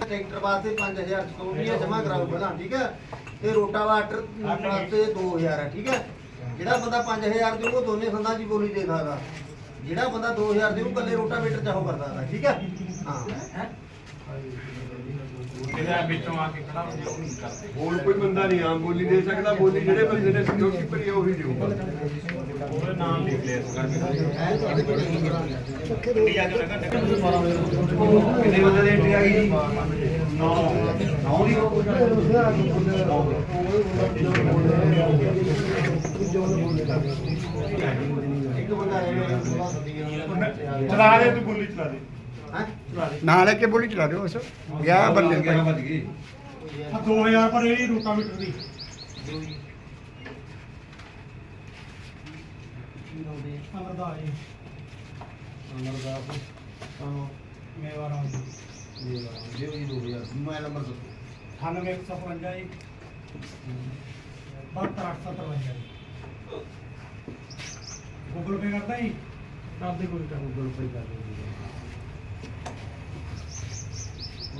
Tractor ਵਾਸਤੇ 5000 ਤੋਂ ਵੀ ਜਮਾ ਕਰਾਓ ਪਹਿਲਾਂ ਠੀਕ ਹੈ? ਤੇ ਰੋਟਾਵਾਟਰ ਵਾਸਤੇ 2000 ਹੈ, ਠੀਕ ਹੈ? ਜਿਹੜਾ ਬੰਦਾ 5000 ਦੇ ਉਹ ਦੋਨੇ ਸੰਦਾਂ ਦੀ ਬੋਲੀ ਦੇ ਸਕਦਾ। ਜਿਹੜਾ ਬੰਦਾ 2000 ਦੇਊ ਉਹ ਕੱਲੇ ਰੋਟਾਵੇਟਰ ਚਾਹੋ ਕਰ ਸਕਦਾ ਠੀਕ ਹੈ? ਹਾਂ। ਇਹਦਾ ਵਿੱਚੋਂ ਆ ਕੇ ਖੜਾ ਹੋ ਉਹ ਨਹੀਂ ਕਰਦੇ ਹੋਰ ਕੋਈ ਬੰਦਾ ਨਹੀਂ ਆਮ ਬੋਲੀ ਦੇ ਸਕਦਾ ਬੋਲੀ ਜਿਹੜੇ ਬੰਦੇ ਨੇ ਸਿਕਿਉਰਿਟੀ ਭਰੀ ਉਹੀ ਦੇਊਗਾ। ਉਹਦਾ ਨਾਮ ਲਿਖ ਲਿਆ ਇਸ ਕਰਕੇ। ਕਿੰਨੇ ਬੰਦੇ ਦੀ ਐਂਟਰੀ ਆ ਗਈ? ਜੀ 9 9 ਦੀ ਬੰਦਾ ਚਲਾ ਦੇ ਤੂੰ ਗੋਲੀ ਚਲਾ ਦੇ। ਹੈ ਨਾ ਲੈ ਕੇ ਬੋਲੀ ਚਲਾ ਦਿਓ ਉਸ ਗਿਆ ਬੰਦੇ ਭਾਈ 2000 ਪਰ ਇਹ ਰੋਟਾਵੀਟਰ ਦੀ। ਅਮਰਦਾ ਜੀ। ਅਮਰਦਾਸ। ਸਾਨੂੰ ਮੇਵਾਰਾ ਜੀ। ਜੀ 2000 ਮੋਬਾਈਲ ਨੰਬਰ ਦੱਸੋ। 9155 ਜੀ। 72853 ਜੀ। ਗੂਗਲ ਪੇ ਕਰਦਾ ਜੀ? ਕਰਦੇ ਕੋਈ ਕਰ ਗੂਗਲ ਪੇ ਕਰ ਦਿਓ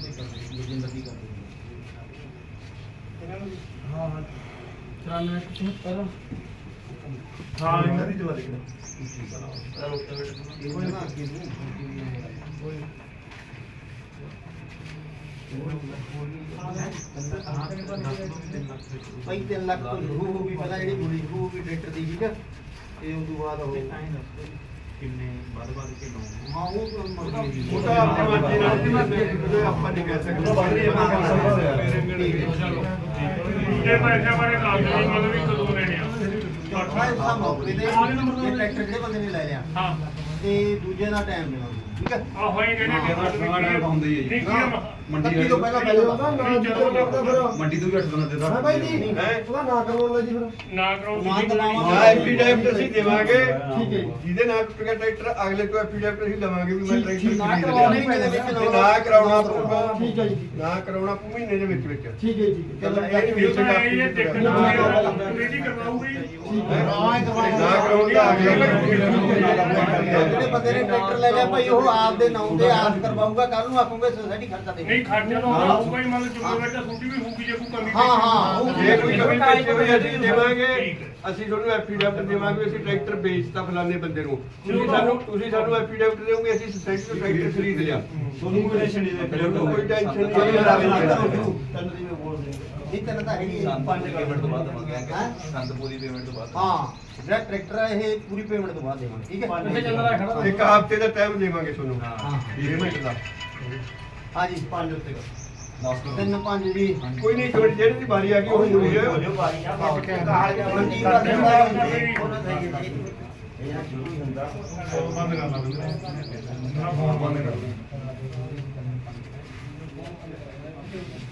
ਉਹਦੇ ਕਰ ਦਿਓ ਲੇਕਿਨ ਕਰ ਨੂੰ ਹਾਂ ਹਾਂ। 94 77 ਹਾਂ ਇਹਨਾਂ ਦੀ ਚਲਾ ਦੇ ਕੋਈ ਨਾ ਅੱਗੇ ਨੂੰ ਭਾਈ 3 ਲੱਖ ਤੋਂ ਸ਼ੁਰੂ ਹੋ ਗਈ ਪਹਿਲਾਂ ਜਿਹੜੀ ਬੋਲੀ ਸ਼ੁਰੂ ਹੋ ਗਈ ਦੀ ਠੀਕ ਹੈ ਤੇ ਉਸ ਤੋਂ ਬਾਅਦ ਉਹ ਕਿੰਨੇ ਵੱਧ ਵੱਧ ਕੇ ਲਾਉਂਗੇ ਹਾਂ ਉਹ ਤਾਂ ਉਹ ਤਾਂ ਆਪਣੀ ਮਰਜ਼ੀ ਨਾਲ ਨਹੀਂ ਕਰਦੇ, ਆਪਾਂ ਨਹੀਂ ਕਹਿ ਸਕਦੇ। ਇਹ ਪੈਸੇ ਬਾਰੇ ਦੱਸ ਦੇ ਮਤਲਬ ਵੀ ਕਦੋਂ ਲੈਣੇ ਆ। ਚੌਥਾ ਹਿੱਸਾ ਮੌਕੇ ਦੇ ਇਹ ਟਰੈਕਟਰ ਜਿਹੜੇ ਬੰਦੇ ਨੇ ਲੈ ਲਿਆ? ਹਾਂ। ਤੇ ਦੂਜੇ ਦਾ ਟਾਈਮ ਦੇਣਾ ਠੀਕ ਹੈ। ਆ ਹੋਏ ਜਿਹੜੇ ਮੰਡੀ ਤੋਂ ਪਹਿਲਾਂ ਪਹਿਲਾਂ ਮੰਡੀ ਤੋਂ ਵੀ 8 ਦਿਨਾਂ ਦੇ ਹਾਂ ਭਾਈ ਜੀ। ਉਹਦਾ ਨਾ ਕਰਵਾਉਣਾ ਜੀ ਫਿਰ। ਨਾ ਨਾ ਕਰਾਵਾਂਗੇ। ਨਾ ਐਫੀਡੈਵਿਟ ਅਸੀਂ ਦੇਵਾਂਗੇ। ਠੀਕ ਹੈ। ਜੀ। ਜਿਹਦੇ ਨਾਲ ਟੁੱਟਿਆ ਟਰੈਕਟਰ ਅਗਲੇ ਤੋਂ ਐਫੀਡੈਵਿਟ ਅਸੀਂ ਲਵਾਂਗੇ ਵੀ ਮੈਂ ਟਰੈਕਟਰ ਨਾ ਲਿਆ। ਪੈਂਦੇ ਵਿੱਚ ਤੇ ਨਾ ਕਰਾਉਣਾ ਪਊਗਾ। ਠੀਕ ਹੈ ਜੀ। ਨਾ ਕਰਾਉਣਾ ਪਊ ਮਹੀਨੇ ਦੇ ਵਿੱਚ ਵਿੱਚ। ਠੀਕ ਹੈ ਚਲੋ ਇਹ ਵੀ ਦੇਖਣਾ ਕਮੇਟੀ ਕਰਵਾਉਗੀ ਨਾ ਕਰਾਉਣ ਦਾ ਅਗਲੇ ਜਿਹੜੇ ਬੰਦੇ ਨੇ ਟਰੈਕਟਰ ਲੈ ਲਿਆ ਭਾਈ ਉਹ ਆਪ ਦੇ ਨਾਂ ਤੇ ਆਪ ਕਰਵਾਊਗਾ। ਕੱਲ ਨੂੰ ਆਖੂਗੇ ਸੋਸਾਇਟੀ ਖਰਚਾ ਦੇ ਨਹੀਂ ਖਰਚਾ ਤਾਂ ਹੋਊਗਾ ਹੀ ਮਤਲਬ ਜ਼ਿੰਮੇਵਾਰੀ ਤਾਂ ਛੁੱਟੀ ਵੀ ਹੋਊਗੀ ਜੇ ਕੋਈ ਕਮੀ ਹਾਂ, ਹਾਂ, ਉਹ ਜੇ ਕੋਈ ਕਮੀ ਪੈਸੇ ਹੋਈ ਅਸੀਂ ਦੇਵਾਂਗੇ। ਅਸੀਂ ਤੁਹਾਨੂੰ ਐਫੀਡੈਵਿਟ ਦੇਵਾਂਗੇ ਅਸੀਂ ਟਰੈਕਟਰ ਵੇਚਤਾ ਫਲਾਣੇ ਬੰਦੇ ਨੂੰ। ਤੁਸੀਂ ਸਾਨੂੰ ਤੁਸੀਂ ਸਾਨੂੰ ਐਫੀਡੈਵਿਟ ਦੇਵੋਗੇ ਅਸੀਂ ਸੋਸਾਇਟੀ ਤੋਂ ਟਰੈਕਟਰ ਖਰੀਦ ਲਿਆ। ਤੁਹਾਨੂੰ ਕੋਈ ਟੈਨਸ਼ਨ ਨਹੀਂ ਦੇ ਕੋਈ ਟੈਨਸ਼ਨ ਨਹੀਂ ਤਿੰਨ ਦੀ ਮੈਂ ਬੋਲ ਰਿਹਾ ਇਹ ਤਿੰਨ ਤਾਂ ਹੈਗੀ। ਪੰਜ ਪੇਮੈਂਟ ਤੋਂ ਬਾਅਦ ਹੈਂ? ਸੰਦ ਪੂਰੀ ਪੇਮੈਂਟ ਤੋਂ ਬਾਅਦ। ਹਾਂ ਜਿਹੜਾ ਟਰੈਕਟਰ ਹੈ ਇਹ ਪੂਰੀ ਪੇਮੈਂਟ ਤੋਂ ਬਾਅਦ ਦੇਵਾਂਗੇ ਠੀਕ ਹੈ? ਇੱਕ ਹਫ਼ਤੇ ਦਾ ਟਾਈਮ ਦੇਵਾਂਗੇ ਤੁਹਾਨੂੰ। ਹਾਂ। ਪੇਮੈਂਟ ਦਾ। ਹਾਂਜੀ ਪੰਜ ਉੱਤੇ ਕਰ। ਤਿੰਨ ਪੰਜ ਜੀ ਕੋਈ ਨਹੀਂ ਜਿਹੜੀ ਜਿਹੜੀ ਦੀ ਵਾਰੀ ਆ ਗਈ ਉਹ ਹੋਈ ਹੈ ਮੰਡੀ ਕਰ ਦਿੰਦਾ ਉਹਨਾਂ ਦਾ ਹੀ ਹੈ ਜੀ। ਬੰਦ ਕਰ ਲਾ ਬੰਦ ਕਰ ਦਿਓ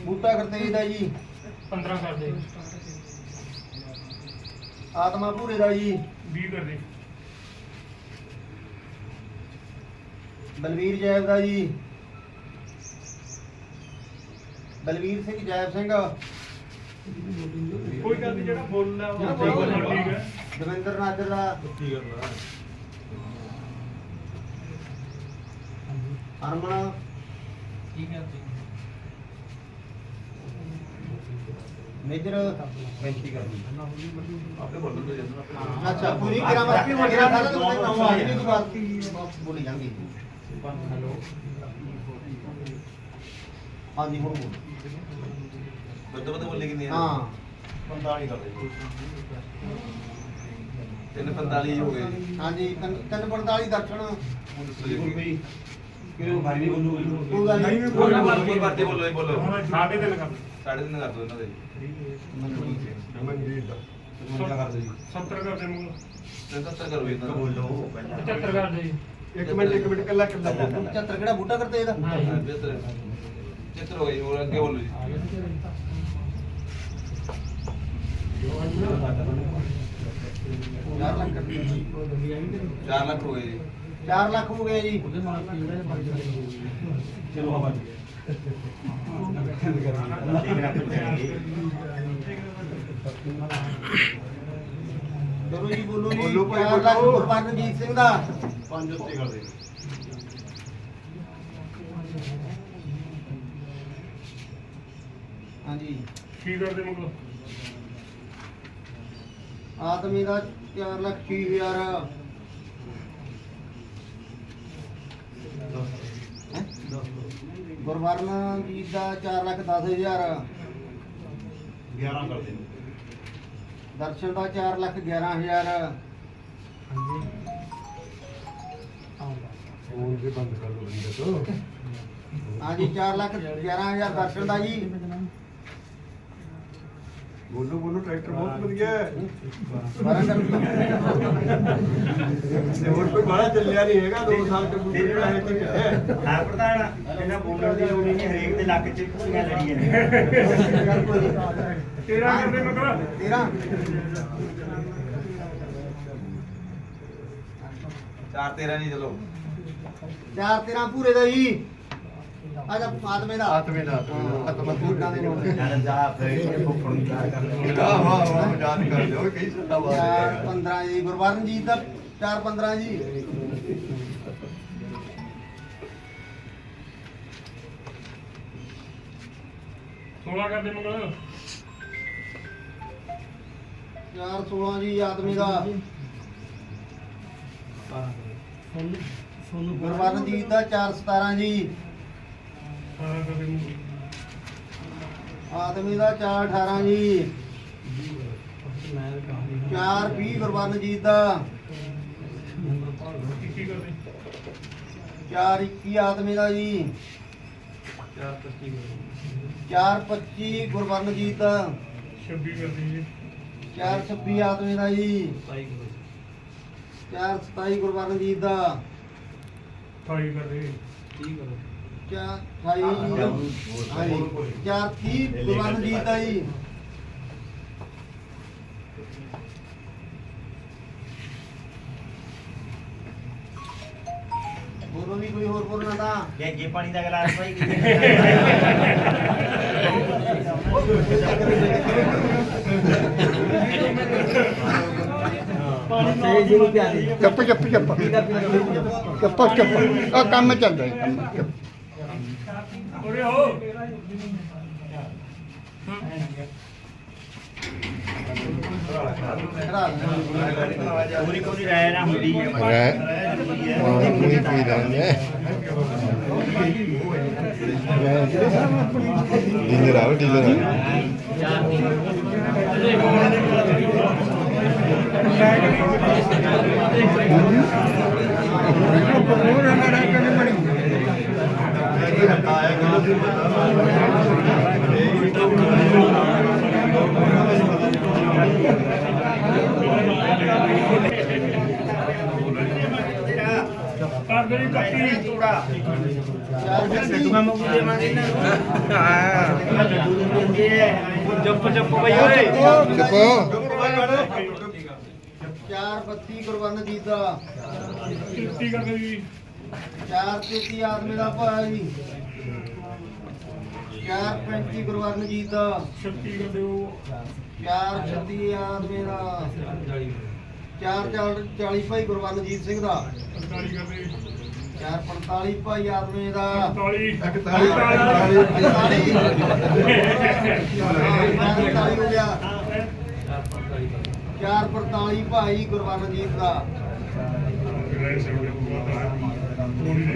ਬੂਟਾ ਕਰਤੇਜ ਦਾ ਜੀ। 15 ਕਰ ਦੇ ਆਤਮਾ ਭੂਰੇ ਦਾ ਜੀ। 20 ਕਰ ਦੇ ਬਲਵੀਰ ਜੈਬ ਦਾ ਜੀ। ਬਲਵੀਰ ਸਿੰਘ ਜੈਬ ਸਿੰਘ। ਕੋਈ ਗੱਲ ਨਹੀਂ ਜਿਹੜਾ ਬੋਲਣਾ ਉਹ ਠੀਕ ਬੋਲਣਾ। ਹੈ ਦਵਿੰਦਰ ਨਾਦਰ ਦਾ। ਹਰਮਨ। ਮੇਜਰ। ਬੇਨਤੀ ਕਰਦੀ ਆਪੇ ਬੋਲੋ ਤੇ ਜਦੋਂ ਅੱਛਾ ਪੂਰੀ ਗ੍ਰਾਮਰ ਵੀ ਮੇਰਾ ਸਾਰਾ ਤੋਂ ਨਾਮ ਆ ਜਿਹੜੀ ਦੀ ਬਾਤ ਬੋਲੀ ਜਾਂਦੀ ਹੈਲੋ। ਹਾਂਜੀ ਹੁਣ ਬੋਲ। ਬੱਦ ਬੱਦ ਬੋਲੇ ਕਿੰਨੀ ਹਾਂ? 45 ਕਰ ਦੇ ਤਿੰਨ 45 ਹੋ ਗਏ। ਹਾਂਜੀ 345 ਦਰਸ਼ਨ ਹੁਣ ਦੱਸੋ ਜੀ ਕਿਉਂ ਭਾਈ ਵੀ ਬੋਲੋ ਕੋਈ ਗੱਲ ਨਹੀਂ। ਬੋਲੋ ਬੋਲੋ ਬਾਤੇ ਬੋਲੋ। ਬੋਲੋ ਸਾਢੇ ਤਿੰਨ ਕਰ ਸਾਢੇ ਤਿੰਨ ਕਰ ਦੋ ਇਹਨਾਂ ਦੇ। ਮਨਜੀਤ ਦਾ। ਮੁੰਡਾ ਕਰ ਦਿਓ ਜੀ। 70 ਕਰ ਦੇ ਮੁੰਡਾ 73 ਕਰੋ ਜੀ ਬੋਲੋ। 75 ਕਰ ਦੇ ਇੱਕ ਮਿੰਟ ਇੱਕ ਮਿੰਟ ਕੱਲਾ ਕੱਲਾ 75 ਕਿਹੜਾ ਬੂਟਾ ਕਰਤੇ ਇਹਦਾ? ਬਿਹਤਰ ਚਿੱਤਰ ਹੋ ਗਈ ਹੋਰ ਅੱਗੇ ਬੋਲੋ ਜੀ। ਚਾਰ ਲੱਖ 4 ਲੱਖ ਹੋ ਗਏ ਜੀ। 4 ਲੱਖ ਹੋ ਗਏ ਜੀ। ਚਲੋ ਹਵਾ ਚਲੋ ਜੀ ਬੋਲੋ ਜੀ। ਬੋਲੋ ਭਾਈ, 4 ਲੱਖ ਬੋਲੋ। ਗੁਰਬਰਨਜੀਤ ਸਿੰਘ ਦਾ। ਪੰਜ ਉੱਤੇ ਕਰ ਦੇ। ਹਾਂਜੀ। ਕੀ ਕਰ ਦੇ ਮੁੰਡਾ? ਆਦਮੀ ਦਾ 4 ਲੱਖ 6 ਹਜ਼ਾਰ। ਹੈਂ? ਗੁਰਵਰਨਜੀਤ ਦਾ 4 ਲੱਖ 10 ਹਜ਼ਾਰ। 11 ਕਰ ਦੇ ਦਰਸ਼ਨ ਦਾ 4 ਲੱਖ 11 ਹਜ਼ਾਰ। ਫੋਨ ਵੀ ਬੰਦ ਕਰ ਲਓ ਜੀ ਦੱਸੋ ਹਾਂਜੀ 4 ਲੱਖ 11 ਹਜ਼ਾਰ ਦਰਸ਼ਨ ਦਾ ਜੀ। ਬੋਲੋ ਬੋਲੋ ਟਰੈਕਟਰ ਬਹੁਤ ਵਧੀਆ ਹੈ। ਬਾਰਾਂ ਕਰ ਤੇ ਹੋਰ ਕੋਈ ਬਾਹਲਾ ਚੱਲਿਆ ਨਹੀਂ ਹੈਗਾ 2 ਸਾਲ ਕੰਪਿਊਟਰ ਜਿਹੜਾ ਹੈ ਤੇ ਹੈ। ਹਾਂ ਪ੍ਰਧਾਨ ਇਹਨਾਂ ਬੋਲਣ ਦੀ ਲੋੜ ਹੀ ਨਹੀਂ ਹਰੇਕ ਦੇ ਲੱਕ 'ਚ ਕੁੜੀਆਂ ਲੜੀਆਂ ਨੇ। ਤੇਰਾ ਕਰ ਦੇ ਮਗਰ 13 4 13 ਨਹੀਂ ਚਲੋ। 4 13 ਪੂਰੇ ਦਾ ਜੀ। ਆਜਾ ਦਾ। ਆਤਮੇ ਦਾ ਦੇ। ਜਾ ਫਿਰ ਫੁੱਫੜ ਨੂੰ ਯਾਦ ਕਰ ਲੈ ਵਾਹ ਵਾਹ ਵਾਹ ਯਾਦ ਕਰ ਲਿਓ ਕਈ ਸੱਤਾ ਚਾਰ ਬਾਤ 15 ਜੀ ਗੁਰਵਰਨਜੀਤ ਦਾ 4 15 ਜੀ। ਸੋਲਾਂ ਕਰ ਦੇ ਮਗਰ 4 16 ਜੀ ਆਦਮੀ ਦਾ। ਗੁਰਵਰਨਜੀਤ ਦਾ 4 17 ਜੀ। ਆਦਮੀ ਦਾ 4 18 ਜੀ। 4 20 ਗੁਰਵਰਨਜੀਤ ਦਾ। ਕੀ ਕੀ ਕਰ ਦੇ 4 21 ਆਦਮੀ ਦਾ ਜੀ। 4 25 ਗੁਰਵਰਨਜੀਤ ਦਾ 26 ਕਰ ਦੇ ਜੀ। 4 26 ਆਦਮੀ ਦਾ। ਜੀ 4 27 ਗੁਰਵਰਨਜੀਤ ਦਾ। 28 ਕਰ ਦੇ। ਚਾਰ ਬੋਲੋ ਵੀ ਕੋਈ ਹੋਰ ਬੋਲਣਾ ਤਾਂ? ਜੇ ਜੇ ਪਾਣੀ ਦਾ ਗਲਾਸ ਭਾਈ ਕਿੱਥੇ ਚੁੱਪ ਚੁੱਪ ਚੁੱਪ। ਚੁੱਪ ਚੁੱਪ। ਆ ਕੰਮ ਚੱਲਦਾ ਹੈ ਕੰਮ ਚੁੱਪ। ਉਰੇ ਹੋ ਲੈ। ਪੂਰੀ ਪੂਰੀ ਰਾਇ ਨਾ ਹੁੰਦੀ ਹੈ ਰਹਿ ਪੂਰੀ ਪੂਰੀ ਰਹਿੰਦੇ ਡੀਲਰ ਆਓ ਡੀਲਰ ਕਰ ਦੇ ਜੀ ਕੱਟੀ ਚਾਰ ਬੱਤੀ ਲੱਡੂਆਂ ਮੰਗੂ ਦੇਵਾਂਗੇ ਇਹਨਾਂ ਨੂੰ ਹਾਂ ਲੱਡੂ ਦਿੰਦੇ ਆ ਚੁੱਪ ਚੁੱਪ ਬਈ ਓਏ ਚੁੱਪ ਚਾਰ ਬੱਤੀ ਗੁਰਵਰਨਜੀਤ ਦਾ 33 ਕਰ ਦੇ ਜੀ। ਚਾਰ ਤੇਤੀ ਆਦਮੀ ਦਾ ਭਾ ਜੀ। ਚਾਰ ਪੈਂਤੀ ਗੁਰਵਰਨਜੀਤ ਦਾ 36 ਕਰ ਦਿਓ ਚਾਰ ਛੱਤੀ ਆਦਮੀ ਦਾ ਚਾਰ ਚਾਲ- ਚਾਲੀ ਭਾਈ ਗੁਰਵਰਨਜੀਤ ਸਿੰਘ ਦਾ। 48 ਕਰ ਦੇ ਚਾਰ 45 ਭਾਈ ਆਦਮੀ ਦਾ 48 41 45 ਹੋ ਗਿਆ ਚਾਰ 45 ਭਾਈ ਗੁਰਵਰਨਜੀਤ ਦਾ।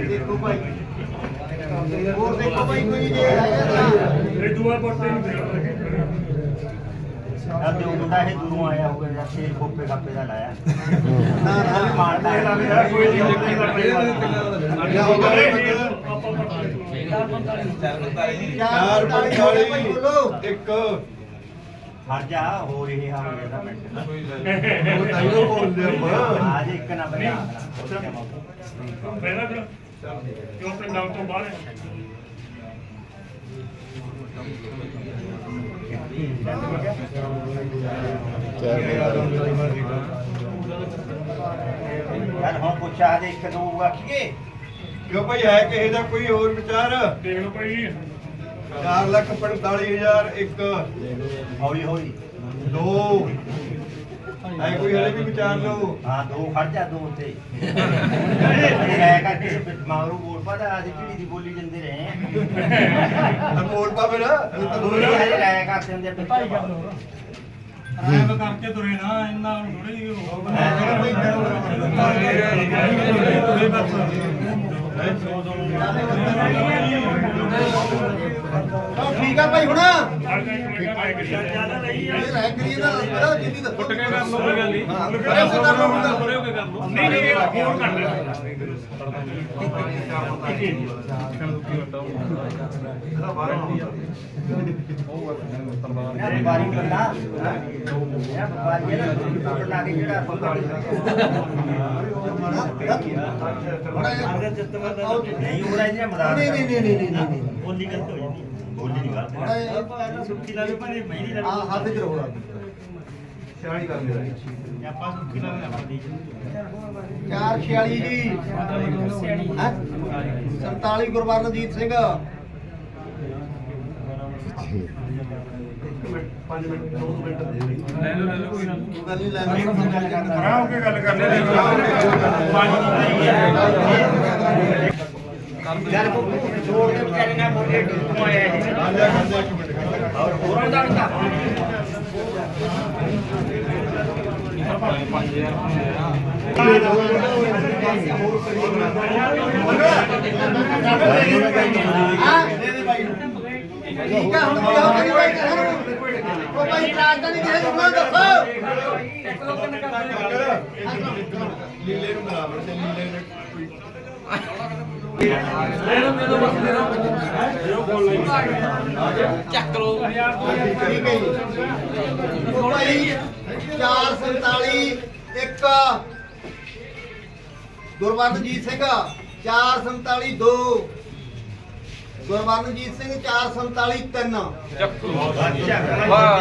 ਦੇਖੋ ਭਾਈ। ਹੋਰ ਦੇਖੋ ਬਾਈ ਕੋਈ ਜੇ ਇਹ ਦੂਆ ਪਰਤੇ ਨੂੰ ਦੇਖ। ਲਗੇ ਆ ਤੇ ਉਹ ਮੁੰਡਾ ਇਹ ਦੂਰੋਂ ਆਇਆ ਹੋਗਾ ਜਾਂ ਛੇ ਖੋਪੇ ਕਾਪੇ ਦਾ ਲਾਇਆ। ਨਾ ਨਾ। ਮਾਰਦਾ ਹੈ। ਨਾ ਕੋਈ ਨਹੀਂ ਲੱਗੀ ਦਾ ਪਿਆ ਹੋ ਗਿਆ ਆਪਾਂ ਪਰਤੇ ਚਾਰ ਪੰਤਾਲੀ ਚਾਰ ਪੰਤਾਲੀ ਚਾਰ ਪੰਤਾਲੀ ਇੱਕ। ਹਰ ਜਾ ਹੋ ਰਹੀ ਹਾਂ ਮੇਰਾ ਮਿੰਟ ਉਹ ਤਾਈਓ ਬੋਲਦੇ ਆਪਾਂ। ਅੱਜ ਇੱਕ ਨਾ ਬਣਾ। ਪਹਿਲਾਂ ਕਿਉਂ ਪਿੰਡਾਂ ਤੋਂ ਬਾਹਰ ਹੈ ਯਾਰ ਹੁਣ ਪੁੱਛਾ ਦੇ ਇੱਕ ਦੋ ਆਖੀਏ। ਕਿਉਂ ਭਾਈ ਹੈ ਕਿਸੇ ਦਾ ਕੋਈ ਹੋਰ ਵਿਚਾਰ? ਦੇਖ ਲਓ ਭਾਈ। 4 ਲੱਖ 45000 ਇੱਕ। ਹੌਲੀ ਹੌਲੀ ਦੋ। ਐ ਕੋਈ ਹਲੇ ਵੀ ਵਿਚਾਰ ਲਓ ਹਾਂ ਦੋ ਖੜ ਜਾ ਦੋ ਤੇ ਇਹ ਹੈ ਕਰਕੇ ਮਾਰੂ ਬੋਲ ਪਾਦਾ ਆਦੀ ਪੀੜੀ ਦੀ ਬੋਲੀ ਜਾਂਦੇ ਰਹੇ। ਬੋਲ ਪਾਵੇ ਨਾ ਇਹ ਤਾਂ ਦੋ ਦੋ ਹਰੇ ਰਾਇਆ ਕਰਦੇ ਹੁੰਦੇ ਭਾਈ ਐਵੇਂ ਕਰਕੇ ਤੁਰੇ ਨਾ ਇੰਨਾ ਥੋੜੀ ਚਲੋ ਠੀਕ ਆ ਭਾਈ ਹੁਣ ਜ਼ਿਆਦਾ ਨਹੀਂ ਇਹ ਰਹਿ ਕਰੀ ਇਹਦਾ ਬੜਾ ਜਿੱਦੀ ਦਾ ਫੁੱਟ ਕੇ ਕਰ ਲਓ ਕੋਈ ਗੱਲ ਨਹੀਂ ਹਾਂ, ਕਰਿਆ ਸੀ ਤਾਂ ਮੈਂ ਮੁੰਡਾ। ਕਰਿਓ ਕੇ ਕਰ ਲਓ ਨਹੀਂ ਨਹੀਂ ਕਰ ਲੈ ਬਾਰੀ ਬੰਦਾ ਬਾਰੀ ਲਾ ਕੇ ਜਿਹੜਾ ਨਹੀਂ ਨਹੀਂ ਨਹੀਂ ਨਹੀਂ ਨਹੀਂ ਨਹੀਂ ਬੋਲੀ ਗਲਤ ਹੋ ਜਾਂਦੀ ਬੋਲੀ ਨਹੀਂ ਗਲਤ। ਬੜਾ ਇਹ- ਸੁੱਕੀ ਲਾ ਲਓ ਭਾਵੇਂ ਮਹਿੰਦੀ ਲਾ ਆ ਲਓ ਹੱਥ 'ਚ ਰਹੋ ਸਿਆਣੀ ਕਰ ਮੇਰਾ ਆਪਾਂ ਸੁੱਕੀ ਲਾ ਲੈਣਾ ਆਪਣੀ 446 ਜੀ। ਹੈਂ? 47 ਗੁਰਵਰਨਜੀਤ ਸਿੰਘ। 5 ਮਿੰਟ 2 ਮਿੰਟ ਦੇ ਦੇ ਲੈ ਲਓ ਲੈ ਲਓ ਕੋਈ ਨਾ। ਗੱਲ ਨਹੀਂ ਲੈਣਾ ਹੋ ਕੇ ਗੱਲ ਕਰਨੇ ਯਾਰ ਕੋ ਛੋੜ ਦੇ ਵਿਚਾਰੇ ਨਾਲ ਬੋਲੇ ਟੁੱਟ ਆਇਆ ਇਹ ਇੱਕ ਔਰ ਹੋਰਾਂ ਦਾ ਹੁੰਦਾ ਠੀਕ ਆ ਹੁਣ ਕੀ ਹੋ ਕਰੀ ਬਾਈ ਉਹ ਭਾਈ ਤਰਾਜ ਦਾ ਨਹੀਂ ਕਿਸੇ ਨੂੰ ਨਾ ਦੱਸੋ ਲੀਲੇ ਨੂੰ ਬਰਾਬਰ ਤੇ ਲੀਲੇ ਨੇ ਕੋਈ ਉਹ ਭਾਈ 447 ਇੱਕ ਗੁਰਵਰਨਜੀਤ ਸਿੰਘ 447 2 ਗੁਰਵਰਨਜੀਤ ਸਿੰਘ 447 3 ਵਾਹ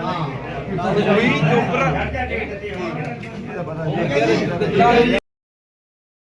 ਹਾਂ ਕੋਈ ਚੁੱਪ ਠੀਕ ਹੈ ਜੀ